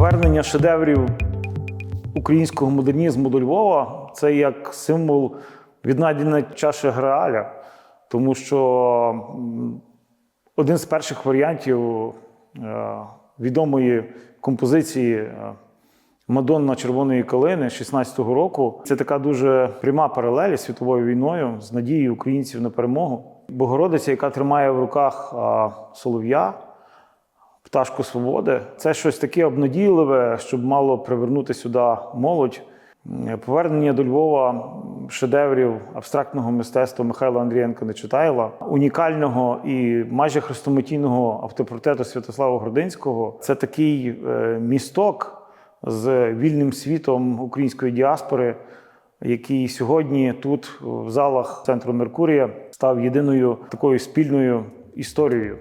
Повернення шедеврів українського модернізму до Львова це як символ віднайдення чаші Грааля, тому що один з перших варіантів е, відомої композиції е, Мадонна червоної калини 16-го року це така дуже пряма паралель з світовою війною з надією українців на перемогу. Богородиця, яка тримає в руках а, солов'я, пташку свободи. Це щось таке обнадійливе, щоб мало привернути сюди молодь. Повернення до Львова шедеврів абстрактного мистецтва Михайла Андрієнка Нечитайла, унікального і майже хрестоматійного автопортрету Святослава Гординського. Це такий е, місток з вільним світом української діаспори, який сьогодні тут, в залах центру Меркурія, став єдиною такою спільною історією.